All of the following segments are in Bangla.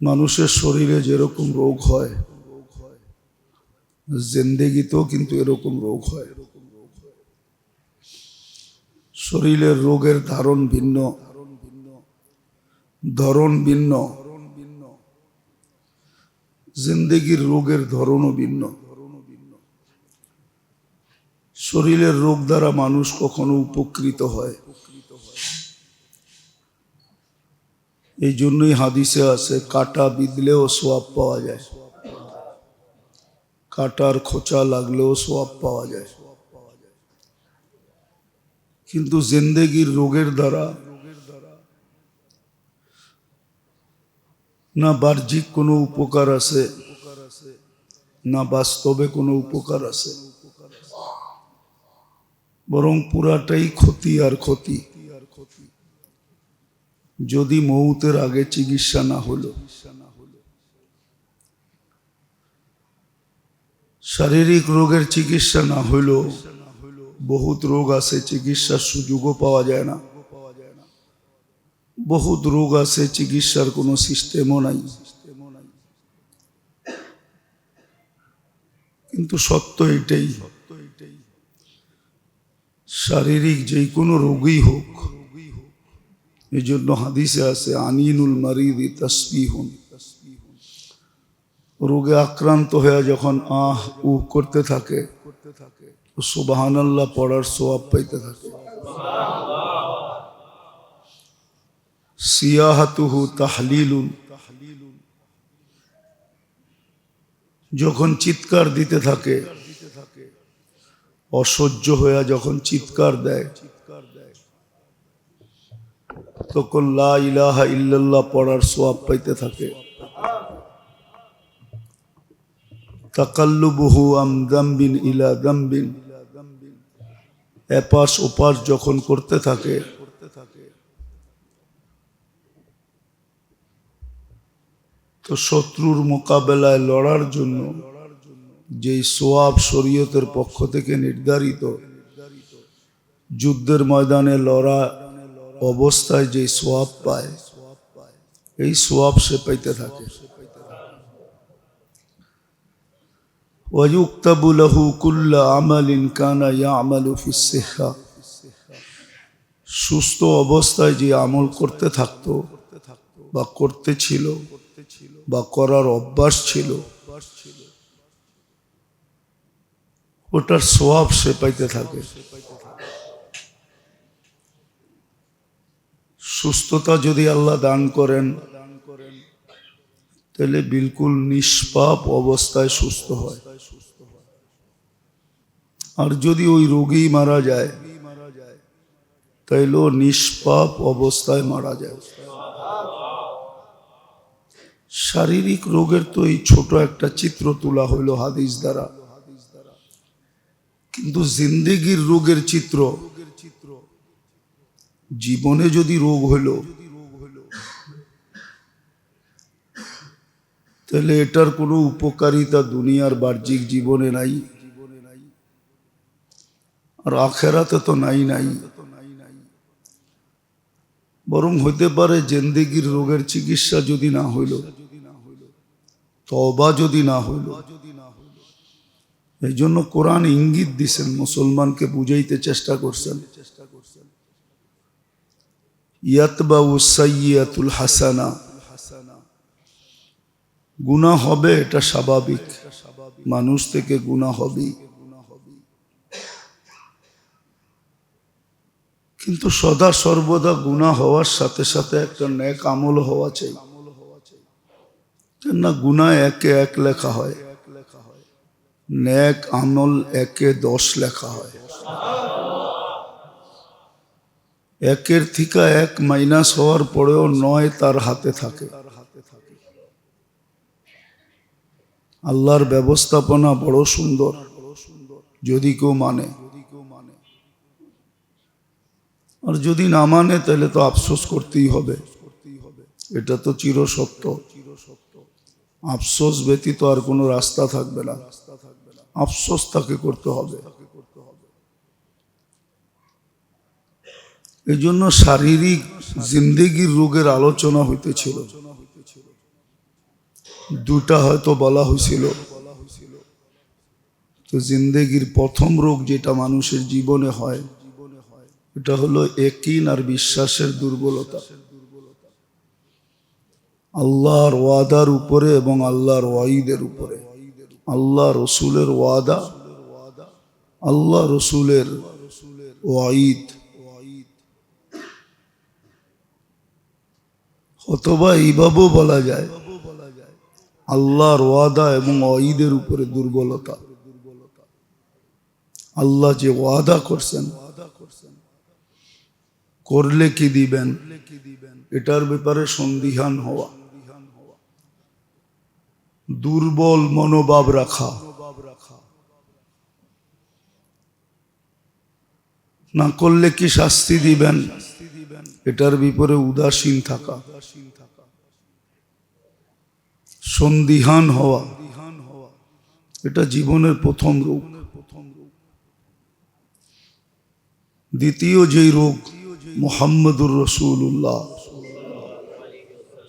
মানুষের শরীরে যেরকম রোগ হয়, জেন্দেগিতেও কিন্তু এরকম রোগ হয়। শরীরের রোগের ধারণ ভিন্ন ধরন ভিন্ন, জিন্দেগির রোগের ধরনও ভিন্ন। শরীরের রোগ দ্বারা মানুষ কখনো উপকৃত হয়। এই জন্যই হাদিসে আছে, কাটা বিঁধলেও সোয়াব পাওয়া যায়। কাটার খোঁচা লাগলেও সোয়াব পাওয়া যায়। কিন্তু জিন্দেগির রোগের দ্বারা না বাহ্যিক কোনো উপকার আছে, না বাস্তবে কোনো উপকার আছে। বরং পুরাটাই ক্ষতি আর ক্ষতি। যদি মৌতের আগে চিকিৎসা না হলো। শারীরিক রোগের চিকিৎসা না হইল বহুত রোগ আছে, চিকিৎসার সুযোগও পাওয়া যায় না। বহুত রোগ আছে, চিকিৎসার কোনো সিস্টেমও নাই। কিন্তু সত্য এটাই, শারীরিক যে কোনো রোগই হোক এই জন্য হাদিসে আছে আনিনুল মারিদি তসবিহুন রোগে আক্রান্ত হয়ে যখন আহ উ করতে থাকে সুবাহান আল্লাহ পড়ার সোয়াব পাইতে থাকে। সিয়াহাতুহু তাহলিলুন যখন চিৎকার দিতে থাকে, অসহ্য হয়ে যখন চিৎকার দেয় তখন ইলাহা ইল্লাল্লাহ পড়ার সোয়াব পাইতে থাকে। তাকাল্লুবহু ইলা দাম্বিন এপাশ ওপাশ যখন করতে থাকে, তো শত্রুর মোকাবেলায় লড়ার জন্য যেই সোয়াব শরীয়তের পক্ষ থেকে নির্ধারিত, যুদ্ধের ময়দানে লড়া অবস্থায় যে সোয়াব পায় এই সোয়াব সে পাইতে থাকে ويكتب له كل عمل كان يعمل في الصحة সুস্থ অবস্থায় যে আমল করতে থাকতো বা করতে ছিল বা করার অভ্যাস ছিল ওটার সোয়াব সে পাইতে থাকে সুস্থতা যদি আল্লাহ দান করেন, তাহলে বিলকুল নিষ্পাপ অবস্থায় সুস্থ হয়। আর যদি ওই রোগী মারা যায়, তাইলেও নিষ্পাপ অবস্থায় মারা যায়। শারীরিক রোগের তো এই ছোট একটা চিত্র তোলা হইল হাদিস দ্বারা। কিন্তু জিন্দেগির রোগের চিত্র জীবনে যদি রোগ হইল তাহলে এটার কোনো উপকারিতা দুনিয়ার বাহ্যিক জীবনে নাই, আর আখেরাতে তো নাই নাই। বরং হইতে পারে জেন্দেগির রোগের চিকিৎসা যদি না হইল তবা যদি না হইল। এই জন্য কোরআন ইঙ্গিত দিছেন, মুসলমানকে বুঝাইতে চেষ্টা করছেন। গুণা হবে, এটা স্বাভাবিক। মানুষ থেকে গুণা কিন্তু সদা সর্বদা গুণা হওয়ার সাথে সাথে একটা ন্যাক আমল হওয়া চাই। না গুণা একে এক লেখা হয়। ন্যাক আমল একে দশ লেখা হয়। একের থিকা এক মাইনাস হওয়ার পরেও নয় তার হাতে থাকে। আল্লাহর ব্যবস্থাপনা বড় সুন্দর, যদি কেউ মানে। আর যদি না মানে তাহলে তো আফসোস করতেই হবে। এটা তো চিরসত্য। আফসোস ব্যতীত আর কোনো রাস্তা থাকবে না। আফসোস তাকে করতে হবে। এই জন্য শারীরিক জিন্দেগির রোগের আলোচনা হইতেছিল। দুটা হয়তো বলা হয়েছিল তো জিন্দেগির প্রথম রোগ যেটা মানুষের জীবনে হয়, এটা হলো একিন আর বিশ্বাসের দুর্বলতা। আল্লাহর ওয়াদার উপরে এবং আল্লাহর ওয়াইদের উপরে। আল্লাহ রসুলের ওয়াদা, আল্লাহ রসুলের ওয়াইদ অথবা এইভাবেও বলা যায়, আল্লাহর ওয়াদা এবং ওয়াইদের উপরে দুর্বলতা। আল্লাহ যে ওয়াদা করছেন, করলে কি দিবেন? এটার ব্যাপারে সন্দিহান হওয়া। দুর্বল মনোভাব রাখা। না করলে কি শাস্তি দিবেন? এটার বিপরে উদাসীন থাকা। সন্দিহান হওয়া। এটা জীবনের প্রথম রোগ। দ্বিতীয় যেই রোগ, মোহাম্মদুর রসুল্লাহ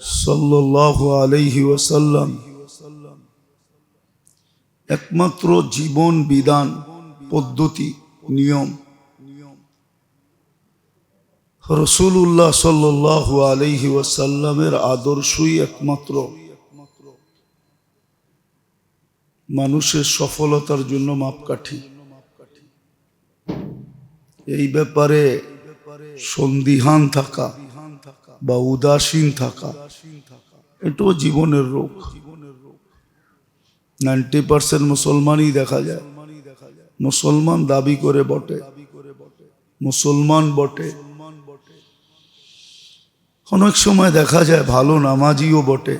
সাল্লাহ আলাইহি ওয়াসাল্লাম। একমাত্র জীবন বিধান, পদ্ধতি, নিয়ম। রসুল্লাহ সাল্লাহ আলাইহি ওয়াসাল্লামের আদর্শই একমাত্র। মানুষের সফলতার জন্য মাপকাঠি। এই ব্যাপারে সন্দিহান থাকা বা উদাসীন থাকা, এটাও জীবনের রোগ। নাইনটি পার্সেন্ট মুসলমানই দেখা যায়। মুসলমান দাবি করে বটে। মুসলমান বটে। অনেক সময় দেখা যায় ভালো নামাজিও বটে।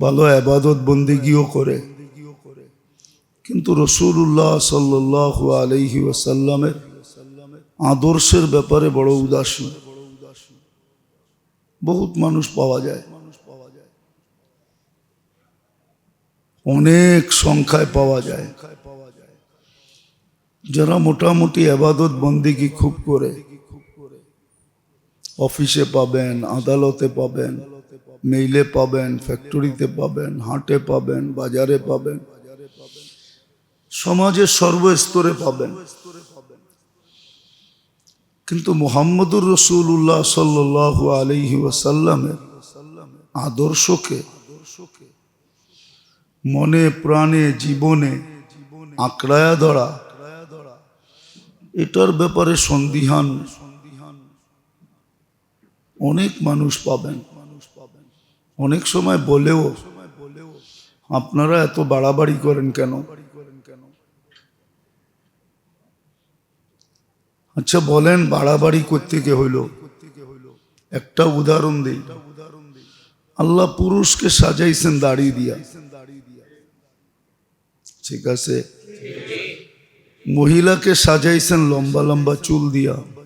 ভালো আবাদত বন্দিগিও করে। কিন্তু রসুল্লাহ সাল্লাহ আলহি ওয়াসাল্লামের আদর্শের ব্যাপারে বড় উদাসীন। বহুত মানুষ পাওয়া যায়। অনেক সংখ্যায় পাওয়া যায়। যারা মোটামুটি আবাদত বন্দিগি খুব করে। অফিসে পাবেন, আদালতে পাবেন মেইলে পাবেন ফ্যাক্টরিতে পাবেন, হাটে পাবেন, বাজারে পাবেন, সমাজের সর্বস্তরে পাবেন। কিন্তু মোহাম্মদুর রসুল্লাহ সাল্লাহ আলহি ওয়াসাল্লামের আদর্শকে, মনে, প্রাণে, জীবনে আঁকড়ায়া ধরা, এটার ব্যাপারে সন্দিহান অনেক মানুষ পাবেন। অনেক সময় বলেও আপনারা এত বাড়াবাড়ি করেন কেন? আচ্ছা বলেন বাড়াবাড়ি করতে কে হইল? একটা উদাহরণ দিই। আল্লাহ পুরুষকে সাজাইছেন দাড়ি দিয়া। ঠিক আছে? মহিলাকে সাজাইছেন লম্বা লম্বা চুল দিয়া।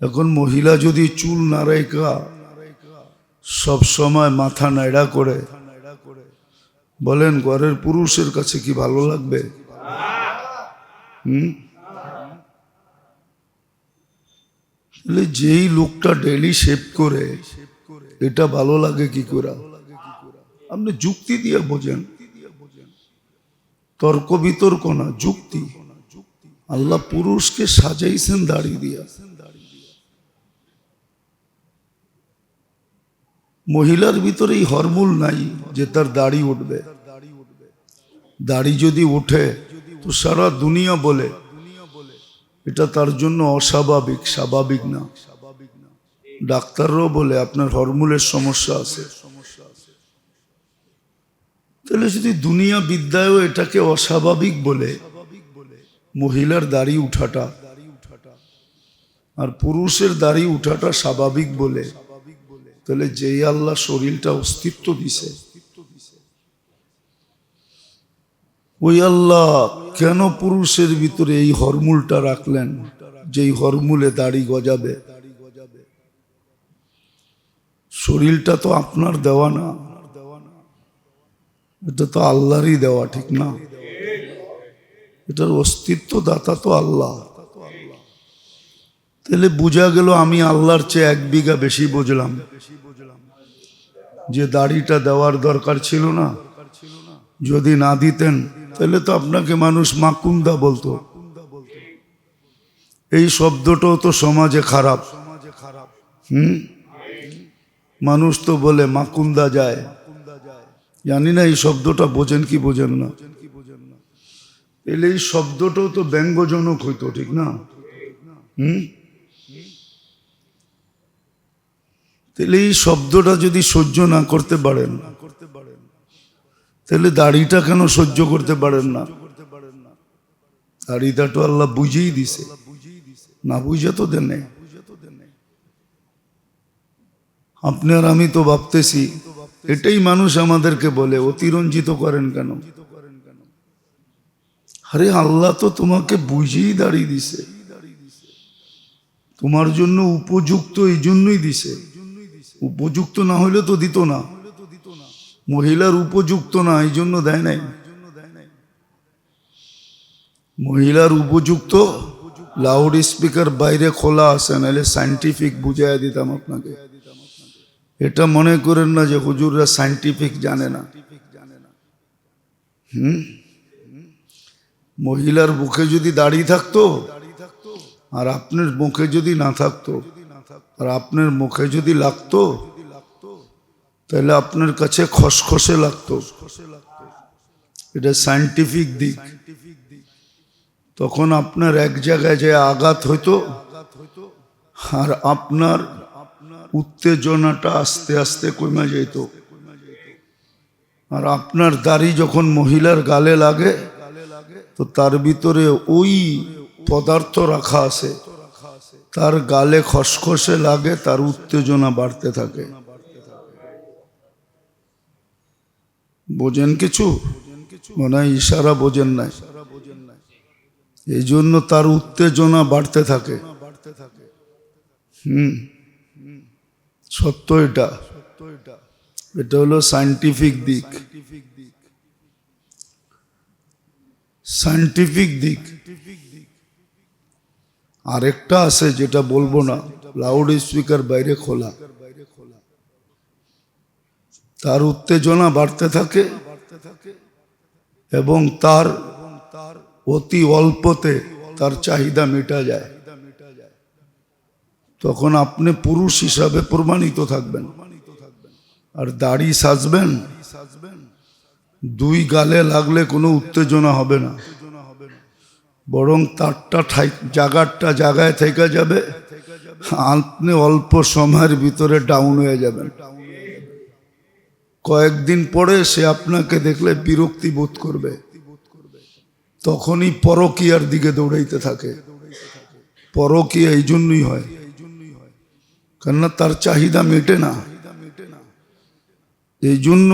এখন মহিলা যদি চুল না রেখা, সব সময় মাথা নাইড়া করে, বলেন ঘরের পুরুষের কাছে কি ভালো লাগবে? হুম? যেই লোকটা ডেলি শেভ করে, এটা ভালো লাগে কি করে? আপনি যুক্তি দিয়ে বোঝেন। তর্ক বিতর্ক না, যুক্তি। আল্লাহ পুরুষকে সাজাইছেন, দাড়ি দিয়া। মহিলার ভিতরে এই হরমুল নাই যে তার দাড়ি উঠবে। দাড়ি যদি ওঠে তো সারা দুনিয়া বলে, এটা তার জন্য অস্বাভাবিক, স্বাভাবিক না। ডাক্তাররাও বলে, আপনার হরমোনের সমস্যা আছে। তাহলে যদি দুনিয়া বিদ্যায়ও এটাকে অস্বাভাবিক বলে, মহিলার দাড়ি উঠাটা, আর পুরুষের দাড়ি উঠাটা স্বাভাবিক বলে তাহলে যেই আল্লাহ শরীরটা অস্তিত্ব দিছে, ওই আল্লাহ কেন পুরুষের ভিতরে এই হরমুলটা রাখলেন, যেই হরমুলে দাড়ি গজাবে? শরীরটা তো আপনার দেওয়া না, এটা তো আল্লাহরই দেওয়া, ঠিক না? এটার অস্তিত্ব দাতা তো আল্লাহ। তাহলে বোঝা গেল আমি আল্লাহর চেয়ে এক বিঘা বেশি বুঝলাম। যে দাড়িটা দেওয়ার দরকার ছিল না, যদি না দিতেন, তাহলে তো আপনাকে মানুষ মাকুন্দা বলতো। এই শব্দটাও তো সমাজে খারাপ। হুম? মানুষ তো বলে মাকুন্দা যায়। জানি না এই শব্দটা বোঝেন কি বোঝেন না। তাহলে এই শব্দটাও তো ব্যঙ্গজনক হইতো, ঠিক না? হুম? তাহলে এই শব্দটা যদি সহ্য না করতে পারেন, তাহলে দাড়িটা কেন সহ্য করতে পারেন না? দাড়িটা তো আল্লাহ বুঝেই দিছে। না বুঝে তো দেন নাই। আপনি আর আমি তো ভাবতেছি, এটাই মানুষ আমাদেরকে বলে, অতিরঞ্জিত করেন কেন? আরে আল্লাহ তো তোমাকে বুঝেই দাঁড়িয়ে দিছে। তোমার জন্য উপযুক্ত এই জন্যই দিছে। উপযুক্ত না হলে তো দিত না। মহিলার উপযুক্ত না, এই জন্য দেয় নাই। মহিলার উপযুক্ত লাউড স্পিকার বাইরে খোলা আছে, নাহলে সাইন্টিফিক বুঝাইয়া দিতাম আপনাকে। এটা মনে করেন না যে হুজুররা সাইন্টিফিক জানে না। হুম? মহিলার বুকে যদি দাড়ি থাকতো আর আপনার মুখে যদি না থাকতো, আর আপনার মুখে যদি লাগতো, তাহলে আপনার কাছে খসখসে লাগতো। এটা সাইন্টিফিক দিক। তখন আপনার এক জায়গায় যে আঘাত হইতো, আর আপনার উত্তেজনাটা আস্তে আস্তে কমে যেত আর আপনার দাড়ি যখন মহিলার গালে লাগে, তো তার ভিতরে ওই পদার্থ রাখা আছে। তার গালে খসখসে লাগে, তার উত্তেজনা বাড়তে থাকে। বোঝেন কিছু? মনে হয় ইশারা বোঝেন নাই। এই জন্য তার উত্তেজনা বাড়তে থাকে। হুম। সত্য এটা। এটা হলো সাইন্টিফিক দিক। সাইন্টিফিক দিক। আরেকটা আছে যেটা বলব না লাউড স্পিকার বাইরে খোলা। তার উত্তেজনা বাড়তে থাকে এবং তার অতি অল্পতে তার চাহিদা মেটা যায়। তখন আপনি পুরুষ হিসাবে প্রমাণিত থাকবেন। আর দাড়ি সাজবেন, দুই গালে লাগলে কোনো উত্তেজনা হবে না। বরং তারটা ঠাই জাগারটা জায়গায় থেকে যাবে। আপনি অল্প সময়ের ভিতরে ডাউন হয়ে যাবেন কয়েকদিন পরে সে আপনাকে দেখলে বিরক্তি বোধ করবে। তখনই পরকিয়ার দিকে দৌড়াইতে থাকে। পরকিয়া এই জন্যই হয়। কেননা তার চাহিদা মেটে না। এই জন্য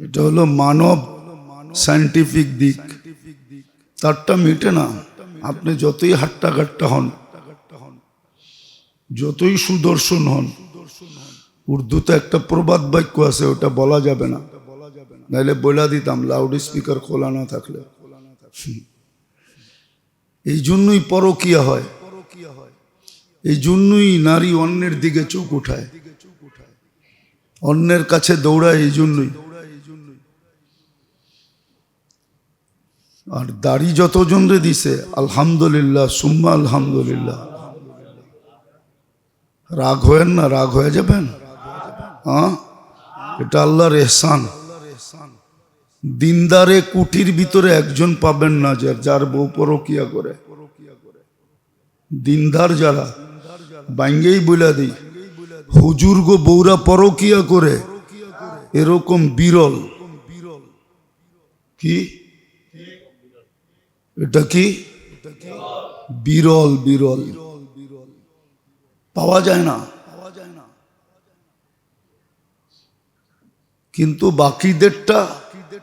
এটা হলো মানব সায়েন্টিফিক দিক। তারটা মেটে না। আপনি যতই হাট্টা কাট্টা হন, যতই সুদর্শন হন, উর্দুতে একটা প্রবাদ বাক্য আছে, ওটা বলা যাবে না। নাইলে বলা দিতাম লাউড স্পিকার খোলা না থাকলে। এই জন্যই পরকিয়া হয়। এই জন্যই নারী অন্যের দিকে চোখ উঠায়। অন্যের কাছে দৌড়ায়, এই জন্যই। আর দাড়ি যতজন রে দিছে, আলহামদুলিল্লাহ, সুম্মা আলহামদুলিল্লাহ। রাগ হয়েন না, রাগ হয়ে যাবেন? হ্যাঁ এটা আল্লাহর এহসান। দিনদারে কুটির ভিতরে একজন পাবেন না যার যার বউ পরকিয়া করে। দিনদার যারা বাইঙ্গেই বইলা দিই, হুজুর গো বৌরা পরকিয়া করে, এরকম বিরল। কি? এটা কি? বিরল বিরল। পাওয়া যায় না। কিন্তু বাকিদেরটা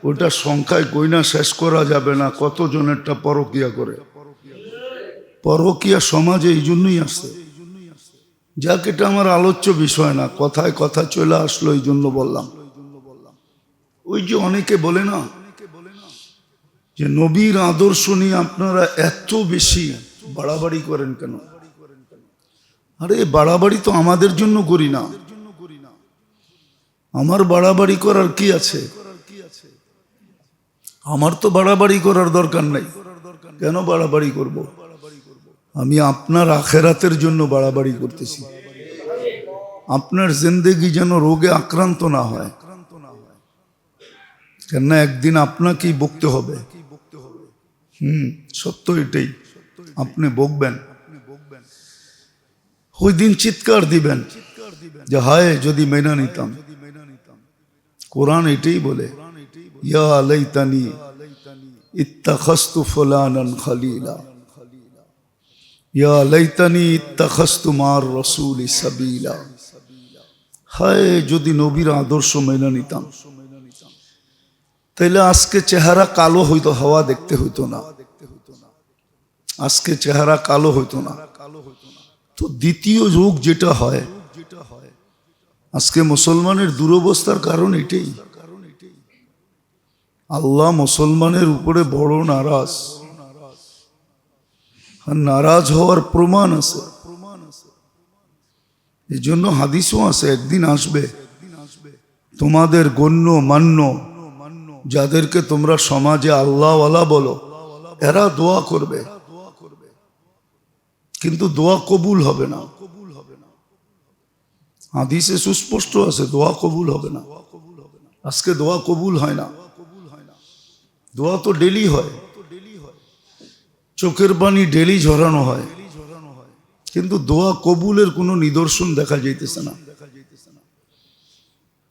ওটা সংখ্যায় গইনা শেষ করা যাবে না, কতজনেরটা পরকিয়া করে। পরকিয়া সমাজে এই জন্যই আসছে। যাক, এটা আমার আলোচ্য বিষয় না, কথায় কথা চলে আসলো, এই জন্য বললাম। ওই যে অনেকে বলে না যে নবীর আদর্শ নিয়ে আপনারা এত বেশি বাড়াবাড়ি করেন কেন? আরে, বাড়াবাড়ি তো আমাদের জন্য করি না। আমার বাড়াবাড়ি করার কি আছে? আমার তো বাড়াবাড়ি করার দরকার নাই। কেন বাড়াবাড়ি করব? আমি আপনার আখেরাতের জন্য বাড়াবাড়ি করতেছি। আপনার জিন্দেগি যেন রোগে আক্রান্ত না হয়। কেননা একদিন আপনাকেই বকতে হবে। হুম, সত্য এটাই। আপনি বকবেন। ওই দিন চিৎকার দিবেন যে, হায়, যদি মেনা নিতাম। কোরআন এটাই বলে খালিলা। ইয়া লাইতানি ইত্তাখাস্তু মার রাসূল সাবিলা। হায়, যদি নবীর আদর্শ মেনে নিতাম। তাহলে আজকে চেহারা কালো হইতো, হাওয়া দেখতে হইতো না। আজকে চেহারা কালো হইতো না। তো দ্বিতীয় রোগ যেটা হয়, আজকে মুসলমানের দুরবস্থার কারণ এটাই। আল্লাহ মুসলমানের উপরে বড় নারাজ। নারাজ হওয়ার প্রমাণ আছে। এই জন্য হাদিসও আছে, একদিন আসবে, তোমাদের গণ্য, মান্য যাদেরকে তোমরা সমাজে আল্লাহওয়ালা বলো, এরা দোয়া করবে। কিন্তু দোয়া কবুল হবে না। হাদিসে সুস্পষ্ট আছে, দোয়া কবুল হবে না। আজকে দোয়া কবুল হয় না। দোয়া তো ডেলি হয়। চোখের পানি ডেলি ঝরানো হয়। কিন্তু দোয়া কবুলের কোনো নিদর্শন দেখা যাইতেছে না।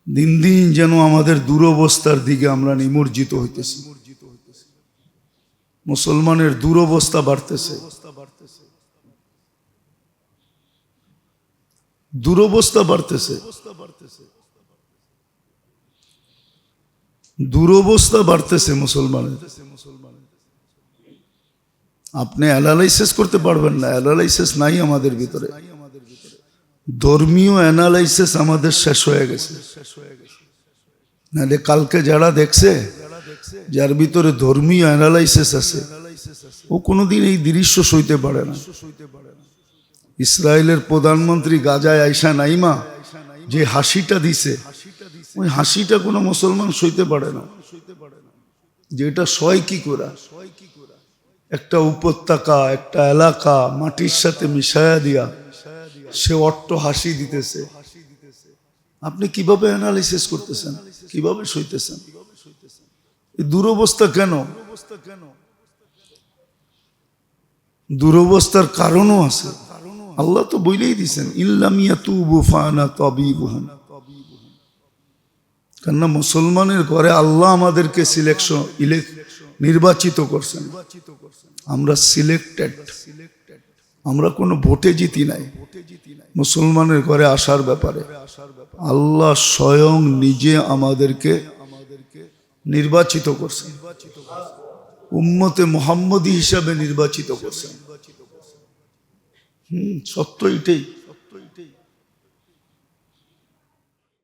দিন দিন যেন আমাদের দুরবস্থার দিকে আমরা নিমজ্জিত হইতেছি। মুসলমানের দুরবস্থা বাড়তেছে। দুরবস্থা বাড়তেছে। দুরবস্থা বাড়তেছে মুসলমানের। আপনি অ্যানালাইসিস করতে পারবেন না। অ্যানালাইসিস নাই আমাদের ভিতরে। ধর্মীয় অ্যানালাইসিস আমাদের শেষ হয়ে গেছে। নাহলে কালকে যারা দেখছে, যার ভিতরে ধর্মীয় অ্যানালাইসিস আছে, ও কোনোদিন এই দৃশ্য সইতে পারে না। ইসরায়েলের প্রধানমন্ত্রী গাজায় আইসা নাইমা যে হাসিটা দিছে, ওই হাসিটা কোনো মুসলমান সইতে পারে না। যে এটা সয় কি করা? একটা উপত্যকা, একটা এলাকা, মাটির সাথে মিশায়া দিয়া সে অট্ট হাসি দিতেছে। আপনি কীভাবে অ্যানালিসিস করতেছেন? কীভাবে সইতেছেন? দুরবস্থা কেন? দুরবস্থার কারণও আছে। আল্লাহ তো বইলেই দিছেন ইল্লামিয়া তু বুফানা তবিবুহুম কেননা মুসলমানের ঘরে আল্লাহ আমাদেরকে সিলেকশন নির্বাচিত করছেন। আমরা সিলেক্টেড আমরা কোনো ভোটে জিতি নাই। মুসলমানের ঘরে আসার ব্যাপারে। আল্লাহ স্বয়ং নিজে আমাদেরকে নির্বাচিত করছেন। উম্মতে মোহাম্মদী হিসাবে নির্বাচিত করছে হুম, সত্য এটাই।